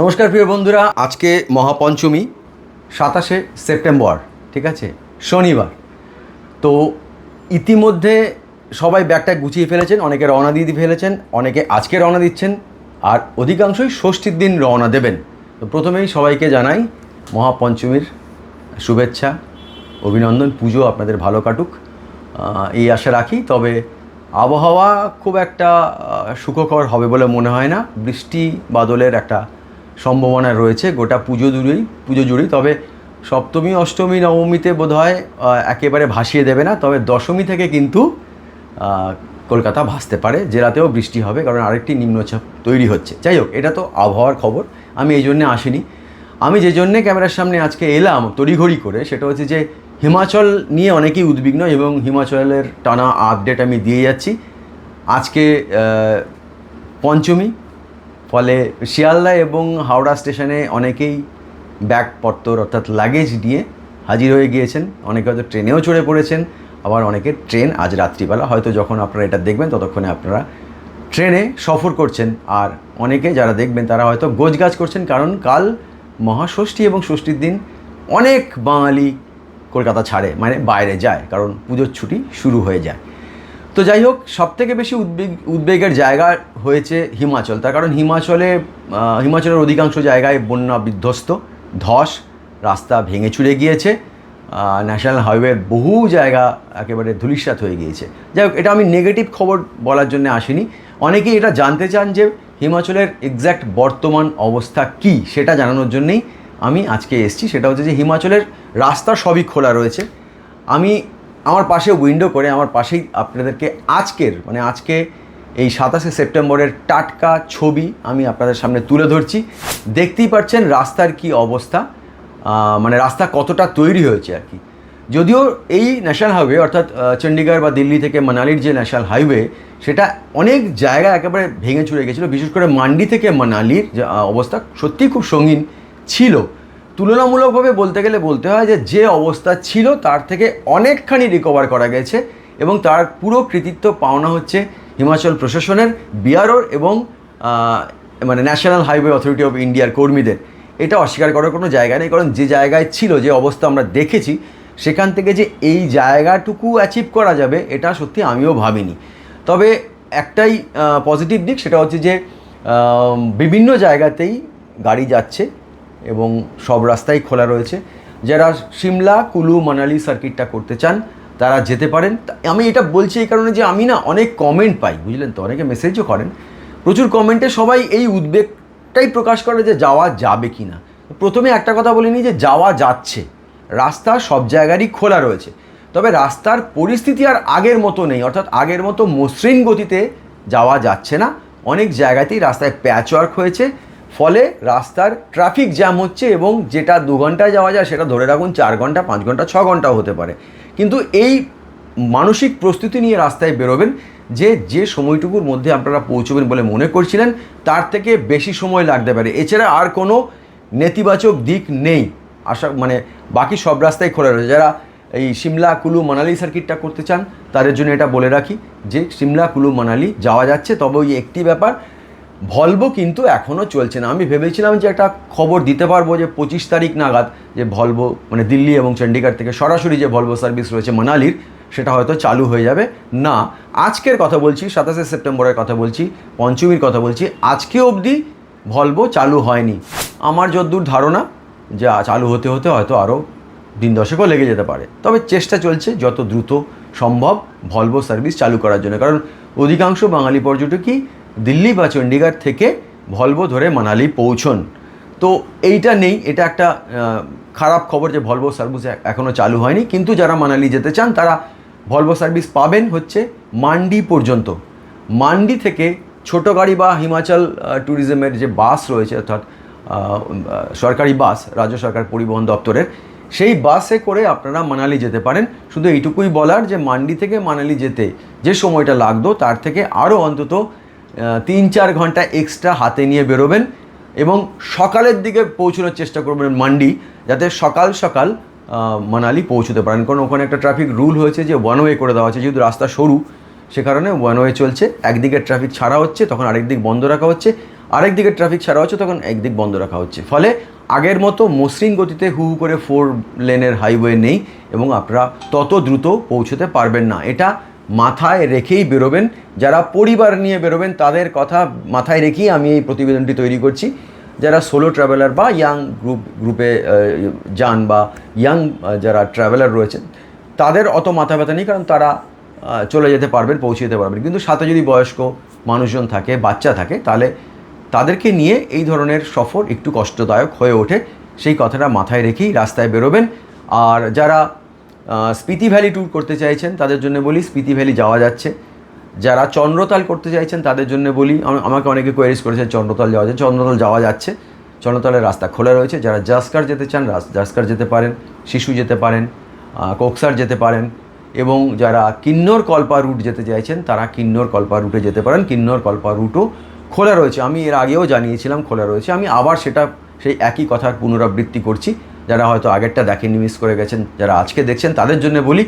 নমস্কার প্রিয় বন্ধুরা, আজকে মহাপঞ্চমী, সাতাশে সেপ্টেম্বর, ঠিক আছে? শনিবার। তো ইতিমধ্যে সবাই ব্যাগটা গুছিয়ে ফেলেছেন, অনেকে রওনা দিয়ে ফেলেছেন, অনেকে আজকে রওনা দিচ্ছেন, আর অধিকাংশই ষষ্ঠীর দিন রওনা দেবেন। তো প্রথমেই সবাইকে জানাই মহাপঞ্চমীর শুভেচ্ছা, অভিনন্দন, পুজো আপনাদের ভালো কাটুক। এই আশা রাখি, তবে আবহাওয়া খুব একটা সুখকর হবে বলে মনে হয় না। বৃষ্টি বাদলের একটা সম্ভাবনা রয়েছে, গোটা পুজো জুড়েই পুজো জুড়েই। তবে সপ্তমী, অষ্টমী, নবমীতে বোধহয় একেবারে ভাসিয়ে দেবে না, তবে দশমী থেকে কিন্তু কলকাতা ভাসতে পারে, জেলাতেও বৃষ্টি হবে, কারণ আরেকটি নিম্নচাপ তৈরি হচ্ছে। যাই হোক, এটা তো আবহাওয়ার খবর, আমি এই জন্যে আসিনি। আমি যে জন্যে ক্যামেরার সামনে আজকে এলাম, তড়িঘড়ি করে, সেটা হচ্ছে যে হিমাচল নিয়ে অনেকেই উদ্বিগ্ন এবং হিমাচলের টানা আপডেট আমি দিয়ে যাচ্ছি। আজকে পঞ্চমী ফলে শিয়ালদা এবং হাওড়া স্টেশনে অনেকেই ব্যাগপত্র অর্থাৎ লাগেজ নিয়ে হাজির হয়ে গিয়েছেন। অনেকে হয়তো ট্রেনেও চড়ে পড়েছেন, আবার অনেকের ট্রেন আজ রাত্রিবেলা। হয়তো যখন আপনারা এটা দেখবেন, ততক্ষণে আপনারা ট্রেনে সফর করছেন। আর অনেকে যারা দেখবেন, তারা হয়তো গোছগাছ করছেন, কারণ কাল মহাষষ্ঠী এবং ষষ্ঠীর দিন অনেক বাঙালি কলকাতা ছাড়ে মানে বাইরে যায়, কারণ পুজোর ছুটি শুরু হয়ে যায়। তো যাই হোক সব থেকে বেশি উদ্বেগ, উদ্বেগের জায়গা হয়েছে হিমাচল। তার কারণ হিমাচলে হিমাচলের অধিকাংশ জায়গায় বন্যা বিধ্বস্ত, ধস, রাস্তা ভেঙে চুরে গিয়েছে ন্যাশনাল হাইওয়ের বহু জায়গা একেবারে ধূলিসাৎ হয়ে গিয়েছে। যাই হোক, এটা আমি নেগেটিভ খবর বলার জন্য আসিনি। অনেকেই এটা জানতে চান যে হিমাচলের এক্স্যাক্ট বর্তমান অবস্থা কি, সেটা জানানোর জন্যেই আমি আজকে এসেছি। সেটা হচ্ছে যে হিমাচলের রাস্তা সবই খোলা রয়েছে। আমি আমার পাশে উইন্ডো করে আমার পাশেই আপনাদেরকে আজকের মানে আজকে এই সাতাশে সেপ্টেম্বরের টাটকা ছবি আমি আপনাদের সামনে তুলে ধরছি। দেখতেই পাচ্ছেন রাস্তার কি অবস্থা মানে রাস্তা কতটা তৈরি হয়েছে আর কি। যদিও এই ন্যাশনাল হাইওয়ে অর্থাৎ চণ্ডীগড় বা দিল্লি থেকে মানালির যে ন্যাশনাল হাইওয়ে, সেটা অনেক জায়গা একেবারে ভেঙে চুরে গেছিল। বিশেষ করে মান্ডি থেকে মানালির যে অবস্থা সত্যিই খুব সঙ্গীন ছিল। তুলনামূলকভাবে বলতে গেলে বলতে হয় যে যে অবস্থা ছিল তার থেকে অনেকখানি রিকভার করা গেছে এবং তার পুরো কৃতিত্ব পাওনা হচ্ছে হিমাচল প্রশাসনের, বিআরওর এবং মানে ন্যাশনাল হাইওয়ে অথরিটি অফ ইন্ডিয়ার কর্মীদের। এটা অস্বীকার করার কোনো জায়গা নেই, কারণ যে জায়গায় ছিল, যে অবস্থা আমরা দেখেছি, সেখান থেকে যে এই জায়গাটুকু অ্যাচিভ করা যাবে, এটা সত্যি আমিও ভাবিনি। তবে একটাই পজিটিভ দিক, সেটা হচ্ছে যে বিভিন্ন জায়গাতেই গাড়ি যাচ্ছে। এবং সব রাস্তাই খোলা রয়েছে। যারা সিমলা, কুলু, মানালি সার্কিটটা করতে চান, তারা যেতে পারেন। আমি এটা বলছি এই কারণে যে আমি না অনেক কমেন্ট পাই, বুঝলেন তো? অনেকে মেসেজও করেন। প্রচুর কমেন্টে সবাই এই উদ্বেগটাই প্রকাশ করে যে যাওয়া যাবে কি না প্রথমে একটা কথা বলিনি যে যাওয়া যাচ্ছে। রাস্তা সব জায়গারই খোলা রয়েছে। তবে রাস্তার পরিস্থিতি আর আগের মতো নেই। অর্থাৎ আগের মতো মসৃণ গতিতে যাওয়া যাচ্ছে না। অনেক জায়গাতেই রাস্তায় প্যাচওয়ার্ক হয়েছে। ফলে রাস্তার ট্রাফিক জ্যাম হচ্ছে এবং যেটা দু ঘন্টায় যাওয়া যায় সেটা ধরে রাখুন চার ঘণ্টা, পাঁচ ঘণ্টা, ছ ঘন্টাও হতে পারে। কিন্তু এই মানসিক প্রস্তুতি নিয়ে রাস্তায় বেরোবেন যে যে সময়টুকুর মধ্যে আপনারা পৌঁছবেন বলে মনে করছিলেন, তার থেকে বেশি সময় লাগতে পারে। এছাড়া আর কোনো নেতিবাচক দিক নেই। আশা মানে বাকি সব রাস্তায় খোলা রয়েছে। যারা এই সিমলা, কুলু, মানালি সার্কিটটা করতে চান, তাদের জন্য এটা বলে রাখি যে, সিমলা, কুলু, মানালি যাওয়া যাচ্ছে। তবে ওই একটি ব্যাপার ভলভো কিন্তু এখনও চলছে না। আমি ভেবেছিলাম যে একটা খবর দিতে পারব যে পঁচিশ তারিখ নাগাদ যে ভলভো মানে দিল্লি এবং চণ্ডীগড় থেকে সরাসরি যে ভলভো সার্ভিস রয়েছে মানালির, সেটা হয়তো চালু হয়ে যাবে। না, আজকের কথা বলছি, সাতাশে সেপ্টেম্বরের কথা বলছি, পঞ্চমীর কথা বলছি, আজকে অবধি ভলভো চালু হয়নি। আমার যদ্দূর ধারণা যে চালু হতে হতে হয়তো আরও দিন দশকও লেগে যেতে পারে। তবে চেষ্টা চলছে যত দ্রুত সম্ভব ভলভো সার্ভিস চালু করার জন্য। কারণ অধিকাংশ বাঙালি পর্যটকই দিল্লি বা চণ্ডীগড় থেকে ভলভো ধরে মানালি পৌঁছন। তো এইটা নেই, এটা একটা খারাপ খবর যে ভলভো সার্ভিস এখনও চালু হয়নি। কিন্তু যারা মানালি যেতে চান, তারা ভলভো সার্ভিস পাবেন হচ্ছে মান্ডি পর্যন্ত। মান্ডি থেকে ছোট গাড়ি বা হিমাচল ট্যুরিজমের যে বাস রয়েছে, অর্থাৎ সরকারি বাস, রাজ্য সরকার পরিবহন দপ্তরের, সেই বাসে করে আপনারা মানালি যেতে পারেন। শুধু এইটুকুই বলার যে মান্ডি থেকে মানালি যেতে যে সময়টা লাগতো, তার থেকে আরও অন্তত তিন চার ঘণ্টা এক্সট্রা হাতে নিয়ে বেরোবেন এবং সকালের দিকে পৌঁছানোর চেষ্টা করবেন মান্ডি, যাতে সকাল সকাল মানালি পৌঁছতে পারেন। কারণ ওখানে একটা ট্রাফিক রুল হয়েছে যে ওয়ান ওয়ে করে দেওয়া হচ্ছে। যেহেতু রাস্তা সরু, সে কারণে ওয়ান ওয়ে চলছে। একদিকে ট্রাফিক ছাড়া হচ্ছে, তখন আরেক দিক বন্ধ রাখা হচ্ছে। আরেক দিকে ট্রাফিক ছাড়া হচ্ছে, তখন একদিক বন্ধ রাখা হচ্ছে। ফলে আগের মতো মসৃণ গতিতে হু হু করে ফোর লেনের হাইওয়ে নেই এবং আপনারা তত দ্রুত পৌঁছতে পারবেন না। এটা মাথায় রেখেই বেরোবেন। যারা পরিবার নিয়ে বেরোবেন, তাদের কথা মাথায় রেখেই আমি এই প্রতিবেদনটি তৈরি করছি। যারা সোলো ট্রাভেলার বা ইয়াং গ্রুপ গ্রুপে যান বা ইয়াং যারা ট্রাভেলার রয়েছেন, তাদের অত মাথা ব্যথা নেই, কারণ তারা চলে যেতে পারবেন, পৌঁছে যেতে পারবেন। কিন্তু সাথে যদি বয়স্ক মানুষজন থাকে, বাচ্চা থাকে, তাহলে তাদেরকে নিয়ে এই ধরনের সফর একটু কষ্টদায়ক হয়ে ওঠে। সেই কথাটা মাথায় রেখেই রাস্তায় বেরোবেন। আর যারা স্পিতি ভ্যালি ট্যুর করতে চাইছেন, তাদের জন্য বলি, স্পিতি ভ্যালি যাওয়া যাচ্ছে। যারা চন্দ্রতাল করতে চাইছেন, তাদের জন্য বলি, আম- আমাকে অনেকে কোয়ারিজ করেছেন, চন্দ্রতাল যাওয়া যায় চন্দ্রতাল যাওয়া যাচ্ছে। চন্দ্রতালের রাস্তা খোলা রয়েছে, যারা জাস্কার যেতে চান জাস্কার যেতে পারেন, শিশু যেতে পারেন কোকসার যেতে পারেন, এবং যারা কিন্নর কল্পা রুট যেতে চাইছেন, তারা কিন্নর কল্পা রুটে যেতে পারেন। কিন্নর কল্পা রুটও খোলা রয়েছে। আমি এর আগেও জানিয়েছিলাম, খোলা রয়েছে। আমি আবার সেটা সেই একই কথার পুনরাবৃত্তি করছি। যারা হয়তো আগেরটা দেখেননি মিস করে গেছেন, যারা আজকে দেখছেন, তাদের জন্য বলি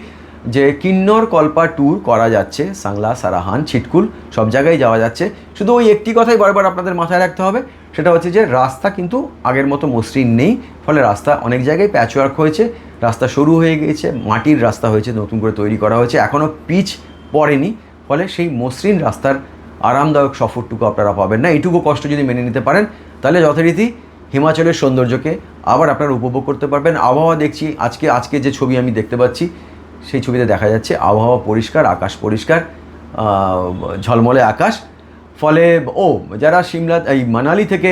যে কিন্নর কল্পা ট্যুর করা যাচ্ছে, সাংলা, সারাহান, ছিটকুল, সব জায়গায় যাওয়া যাচ্ছে। শুধু ওই একটি কথাই বারবার আপনাদের মাথায় রাখতে হবে, সেটা হচ্ছে যে রাস্তা কিন্তু আগের মতো মসৃণ নেই, ফলে রাস্তা অনেক জায়গায় প্যাচওয়ার্ক হয়েছে, রাস্তা সরু হয়ে গিয়েছে, মাটির রাস্তা হয়েছে, নতুন করে তৈরি করা হয়েছে এখনও পিচ পড়েনি, ফলে সেই মসৃণ রাস্তার আরামদায়ক সফরটুকু আপনারা পাবেন না। এইটুকু কষ্ট যদি মেনে নিতে পারেন, তাহলে যথারীতি হিমাচলের সৌন্দর্যকে আবার আপনারা উপভোগ করতে পারবেন। আবহাওয়া দেখছি, আজকে আজকে যে ছবি আমি দেখতে পাচ্ছি, সেই ছবিতে দেখা যাচ্ছে আবহাওয়া পরিষ্কার, আকাশ পরিষ্কার ঝলমলে আকাশ। ফলে, ও, যারা সিমলা, এই মানালি থেকে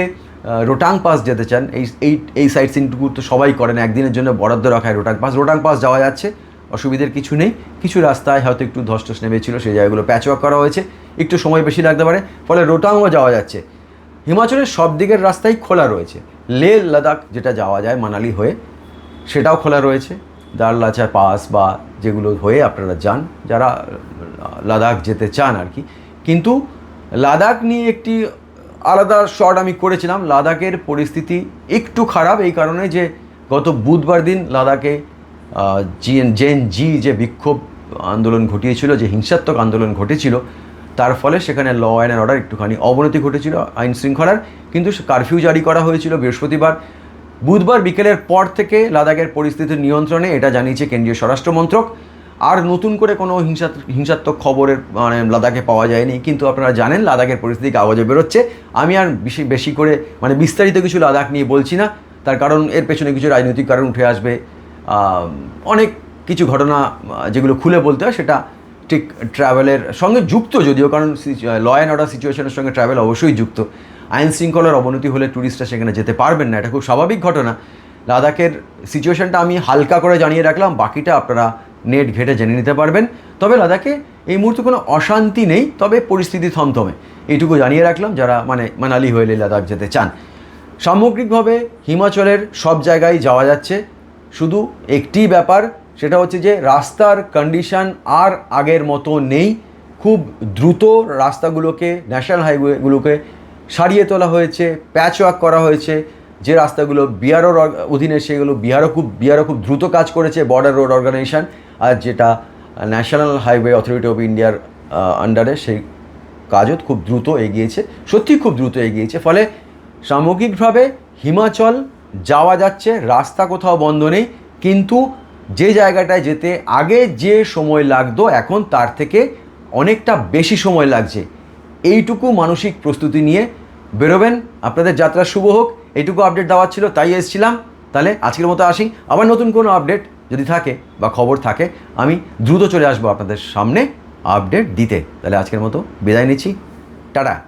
রোটাং পাস যেতে চান, এই এই এই সাইট সিনটুকু তো সবাই করেন, একদিনের জন্য বরাদ্দ রাখায় রোটাং পাস। রোটাং পাস যাওয়া যাচ্ছে, অসুবিধার কিছু নেই। কিছু রাস্তায় হয়তো একটু ধস্টস নেমেছিল, সেই জায়গাগুলো প্যাচওয়ার্ক করা হয়েছে। একটু সময় বেশি লাগতে পারে। ফলে রোটাংও যাওয়া যাচ্ছে। হিমাচলের সব দিকের রাস্তাই খোলা রয়েছে। লে লাদাখ যেটা যাওয়া যায় মানালি হয়ে, সেটাও খোলা রয়েছে। দার দারলাচা পাস বা যেগুলো হয়ে আপনারা যান, যারা লাদাখ যেতে চান আর কি। কিন্তু লাদাখ নিয়ে একটি আলাদা শট আমি করেছিলাম। লাদাখের পরিস্থিতি একটু খারাপ এই কারণে যে গত বুধবার দিন লাদাখে জিএন জেন জি যে বিক্ষোভ আন্দোলন ঘটিয়েছিল, যে হিংসাত্মক আন্দোলন ঘটেছিল তার ফলে সেখানে ল অ্যান্ড অর্ডার একটুখানি অবনতি ঘটেছিল, আইন শৃঙ্খলার। কিন্তু কারফিউ জারি করা হয়েছিল বৃহস্পতিবার। বুধবার বিকেলের পর থেকে লাদাখের পরিস্থিতির নিয়ন্ত্রণে, এটা জানিয়েছে কেন্দ্রীয় স্বরাষ্ট্রমন্ত্রক আর নতুন করে কোনো হিংসা হিংসাত্মক খবরের মানে লাদাখে পাওয়া যায়নি। কিন্তু আপনারা জানেন, লাদাখের পরিস্থিতি কাগজে বেরোচ্ছে। আমি আর বেশি বেশি করে মানে বিস্তারিত কিছু লাদাখ নিয়ে বলছি না। তার কারণ, এর পেছনে কিছু রাজনৈতিক কারণ উঠে আসবে। অনেক কিছু ঘটনা যেগুলো খুলে বলতে হয়, সেটা ঠিক ট্রাভেলের সঙ্গে যুক্ত যদিও, কারণ ল অ্যান্ড অর্ডার সিচুয়েশনের সঙ্গে ট্রাভেল অবশ্যই যুক্ত। আইন শৃঙ্খলার অবনতি হলে ট্যুরিস্টরা সেখানে যেতে পারবেন না, এটা খুব স্বাভাবিক ঘটনা। লাদাখের সিচুয়েশনটা আমি হালকা করে জানিয়ে রাখলাম, বাকিটা আপনারা নেট ঘেটে জেনে নিতে পারবেন। তবে লাদাখে এই মুহূর্তে কোনো অশান্তি নেই, তবে পরিস্থিতি থমথমে। এইটুকু জানিয়ে রাখলাম, যারা মানে মানালি হয়ে লাদাখ যেতে চান। সামগ্রিকভাবে হিমাচলের সব জায়গায় যাওয়া যাচ্ছে। শুধু একটি ব্যাপার সেটা হচ্ছে যে রাস্তার কন্ডিশন আর আগের মতো নেই। খুব দ্রুত রাস্তাগুলোকে ন্যাশনাল হাইওয়েগুলোকে সারিয়ে তোলা হয়েছে প্যাচ ওয়ার্ক করা হয়েছে। যে রাস্তাগুলো বিআরওর অধীনে, সেগুলো বিহারও খুব বিহারও খুব দ্রুত কাজ করেছে বর্ডার রোড অর্গানাইজেশন আর যেটা ন্যাশনাল হাইওয়ে অথরিটি অফ ইন্ডিয়ার আন্ডারে সেই কাজও খুব দ্রুত এগিয়েছে। সত্যি খুব দ্রুত এগিয়েছে। ফলে সামগ্রিকভাবে হিমাচল যাওয়া যাচ্ছে, রাস্তা কোথাও বন্ধ নেই। কিন্তু যে জায়গাটায় যেতে আগে যে সময় লাগতো, এখন তার থেকে অনেকটা বেশি সময় লাগছে। এইটুকু মানসিক প্রস্তুতি নিয়ে বেরোবেন। আপনাদের যাত্রা শুভ হোক। এইটুকু আপডেট দেওয়ার ছিল, তাই এসেছিলাম। তাহলে আজকের মতো আসি। আবার নতুন কোনো আপডেট যদি থাকে বা খবর থাকে, আমি দ্রুত চলে আসব আপনাদের সামনে আপডেট দিতে। তাহলে আজকের মতো বিদায় নিচ্ছি। টাটা।